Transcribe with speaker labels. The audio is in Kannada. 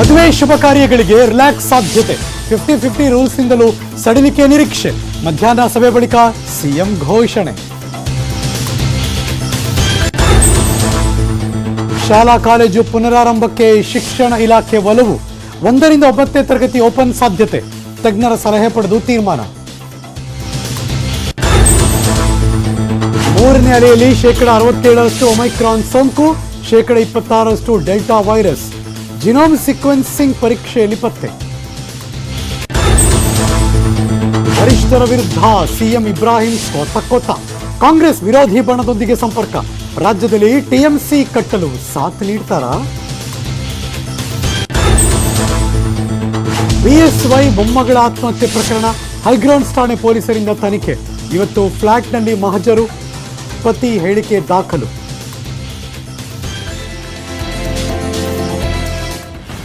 Speaker 1: ಮದುವೆ ಶುಭ ಕಾರ್ಯಗಳಿಗೆ ರಿಲ್ಯಾಕ್ಸ್ ಸಾಧ್ಯತೆ. ಫಿಫ್ಟಿ ಫಿಫ್ಟಿ ರೂಲ್ಸ್ನಿಂದಲೂ ಸಡಿಲಿಕೆ ನಿರೀಕ್ಷೆ. ಮಧ್ಯಾಹ್ನ ಸಭೆ ಬಳಿಕ ಸಿಎಂ ಘೋಷಣೆ. ಶಾಲಾ ಕಾಲೇಜು ಪುನರಾರಂಭಕ್ಕೆ ಶಿಕ್ಷಣ ಇಲಾಖೆ ಒಲವು. ಒಂದರಿಂದ ಒಂಬತ್ತನೇ ತರಗತಿ ಓಪನ್ ಸಾಧ್ಯತೆ. ತಜ್ಞರ ಸಲಹೆ ಪಡೆದು ತೀರ್ಮಾನ. ಮೂರನೇ ಅಲೆಯಲ್ಲಿ ಶೇಕಡ ಅರವತ್ತೇಳರಷ್ಟು ಒಮೈಕ್ರಾನ್ ಸೋಂಕು, ಶೇಕಡ ಇಪ್ಪತ್ತಾರರಷ್ಟು ಡೆಲ್ಟಾ ವೈರಸ್. ಜಿನೋಮ್ ಸಿಕ್ವೆನ್ಸಿಂಗ್ ಪರೀಕ್ಷೆಯಲ್ಲಿ ಪತ್ತೆ. ವರಿಷ್ಠರ ವಿರುದ್ಧ ಸಿಎಂ ಇಬ್ರಾಹಿಂ ಕೋತ ಕೋತ. ಕಾಂಗ್ರೆಸ್ ವಿರೋಧಿ ಬಣದೊಂದಿಗೆ ಸಂಪರ್ಕ. ರಾಜ್ಯದಲ್ಲಿ ಟಿಎಂಸಿ ಕಟ್ಟಲು ಸಾಥ್ ನೀಡ್ತಾರಾ? ಬಿಎಸ್ವೈ ಬೊಮ್ಮಗಳ ಆತ್ಮಹತ್ಯೆ ಪ್ರಕರಣ. ಹೈಗ್ರೌಂಡ್ಸ್ ಠಾಣೆ ಪೊಲೀಸರಿಂದ ತನಿಖೆ. ಇವತ್ತು ಫ್ಲಾಟ್ನಲ್ಲಿ ಮಹಜರು ಪತಿ ಹೇಳಿಕೆ ದಾಖಲು.